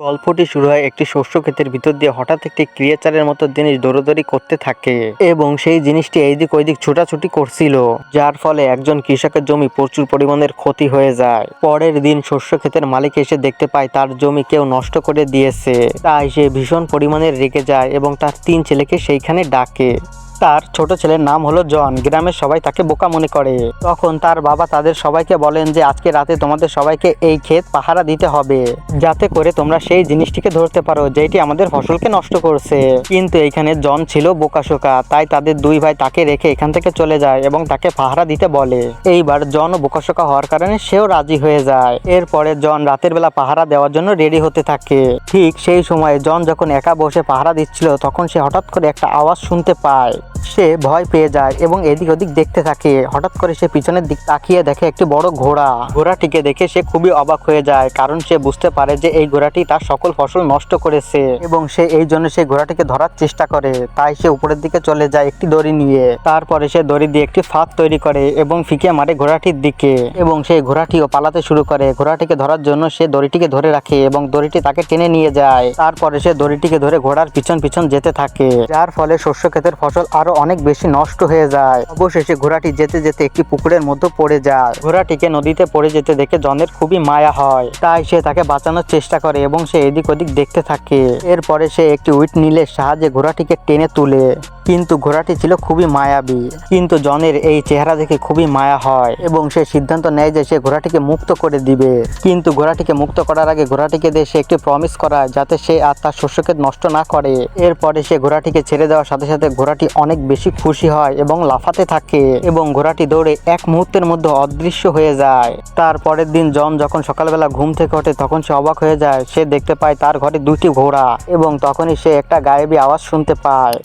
গল্পটি শুরু হয় একটি শস্য ক্ষেতের ভিতর দিয়ে হঠাৎ একটি ক্রিয়েচারের মতো জিনিস দৌড়দৌড়ি করতে থাকে এবং সেই জিনিসটি এইদিক ওইদিক ছোটাছুটি করছিল, যার ফলে একজন কৃষকের জমি প্রচুর পরিমাণের ক্ষতি হয়ে যায়। পরের দিন শস্য ক্ষেতের মালিক এসে দেখতে পায় তার জমি কেউ নষ্ট করে দিয়েছে। তাই সে ভীষণ পরিমাণে রেগে যায় এবং তার তিন ছেলেকে সেইখানে ডাকে। তার ছোট ছেলের নাম হলো জন। গ্রামের সবাই তাকে বোকা মনে করে। তখন তার বাবা তাদের সবাইকে বলেন যে, আজকে রাতে তোমাদের সবাইকে এই ক্ষেত পাহারা দিতে হবে। যাতে করে তোমরা সেই জিনিসটিকে ধরতে পারো, যেটি আমাদের ফসলকে নষ্ট করছে। কিন্তু এইখানে জন ছিল বোকাশোকা তাই তাদের দুই ভাই তাকে রেখে এখান থেকে চলে যায় এবং তাকে পাহারা দিতে বলে। এইবার জন ও বোকাশোকা হওয়ার কারণে সেও রাজি হয়ে যায়। এরপরে জন রাতের বেলা পাহারা দেওয়ার জন্য রেডি হতে থাকে। ঠিক সেই সময় জন যখন একা বসে পাহারা দিচ্ছিল, তখন সে হঠাৎ করে একটা আওয়াজ শুনতে পায়। সে ভয় পেয়ে যায় এবং এদিক ওদিক দেখতে থাকে। হঠাৎ করে সে পিছনের দিক তাকিয়ে দেখে একটি বড় ঘোড়া। ঘোড়াটিকে দেখে সে খুবই অবাক হয়ে যায়, কারণ সে বুঝতে পারে যে এই ঘোড়াটি তার সকল ফসল নষ্ট করেছে এবং সে এই জন্য সেই ঘোড়াটিকে ধরার চেষ্টা করে। তাই সে উপরের দিকে চলে যায় একটি দড়ি নিয়ে। তারপরে সে দড়ি দিয়ে একটি ফাঁদ তৈরি করে এবং ফিকে মারে ঘোড়াটির দিকে এবং সেই ঘোড়াটিও পালাতে শুরু করে। ঘোড়াটিকে ধরার জন্য সে দড়িটিকে ধরে রাখে এবং দড়িটি তাকে টেনে নিয়ে যায়। তারপরে সে দড়িটিকে ধরে ঘোড়ার পিছন পিছন যেতে থাকে, যার ফলে শস্য ক্ষেতের ফসল আরও অনেক বেশি নষ্ট হয়ে যায়। অবশেষে ঘোড়াটি যেতে যেতে একটি পুকুরের মধ্যে পড়ে যায়। ঘোড়াটিকে নদীতে পড়ে যেতে দেখে জনের খুবই মায়া হয়। তাই সে তাকে বাঁচানোর চেষ্টা করে এবং সে এদিক ওদিক দেখতে থাকে। এরপরে সে একটি উইট নীলের সাহায্যে ঘোড়াটিকে টেনে তুলে। কিন্তু ঘোড়াটি ছিল খুবই মায়াবী। কিন্তু জনের এই চেহারা দেখে খুবই মায়া হয় এবং সে সিদ্ধান্ত নেয় যে সে ঘোড়াটিকে মুক্ত করে দিবে। কিন্তু ঘোড়াটিকে মুক্ত করার আগে ঘোড়াটিকে দিয়ে সে একটি প্রমিস করায় যাতে সে আর তার শস্যকে নষ্ট না করে। এরপরে সে ঘোড়াটিকে ছেড়ে দেওয়ার সাথে সাথে ঘোড়াটি অনেক বেশি খুশি হয় এবং লাফাতে থাকে এবং ঘোড়াটি দৌড়ে এক মুহূর্তের মধ্যে অদৃশ্য হয়ে যায়। তার পরের দিন জন যখন সকালবেলা ঘুম থেকে ওঠে তখন সে অবাক হয়ে যায়। সে দেখতে পায় তার ঘরে দুটি ঘোড়া এবং তখনই সে একটা গায়েবী আওয়াজ শুনতে পায়।